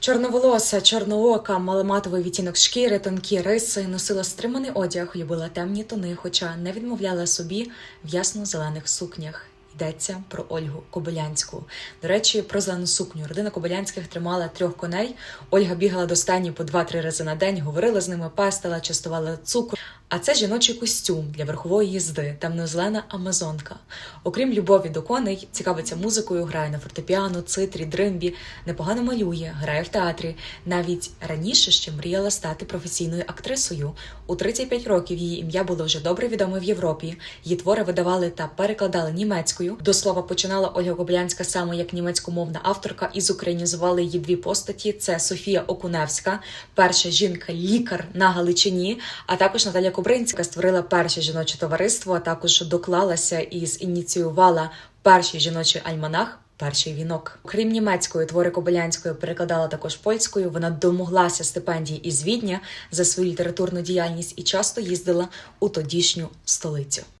Чорноволоса, чорноока, мала матовий відтінок шкіри, тонкі риси, носила стриманий одяг, любила темні тони, хоча не відмовляла собі в ясно-зелених сукнях. Йдеться про Ольгу Кобилянську. До речі, про зелену сукню. Родина Кобилянських тримала трьох коней. Ольга бігала до стані по два-три рази на день, говорила з ними, пастила, частувала цукор. А це жіночий костюм для верхової їзди, темно-зелена амазонка. Окрім любові до коней, цікавиться музикою, грає на фортепіано, цитрі, дримбі, непогано малює, грає в театрі. Навіть раніше ще мріяла стати професійною актрисою. У 35 років її ім'я було вже добре відоме в Європі. Її твори видавали та перекладали німецькою. До слова, починала Ольга Коблянська саме як німецькомовна авторка і зукраїнізували її дві постаті: це Софія Окуневська, перша жінка-лікар на Галичині, а також Наталя Кобринська створила перше жіноче товариство, а також доклалася і зініціювала перший жіночий альманах. Перший вінок, крім німецької твори Кобилянської, перекладала також польською. Вона домоглася стипендії із Відня за свою літературну діяльність і часто їздила у тодішню столицю.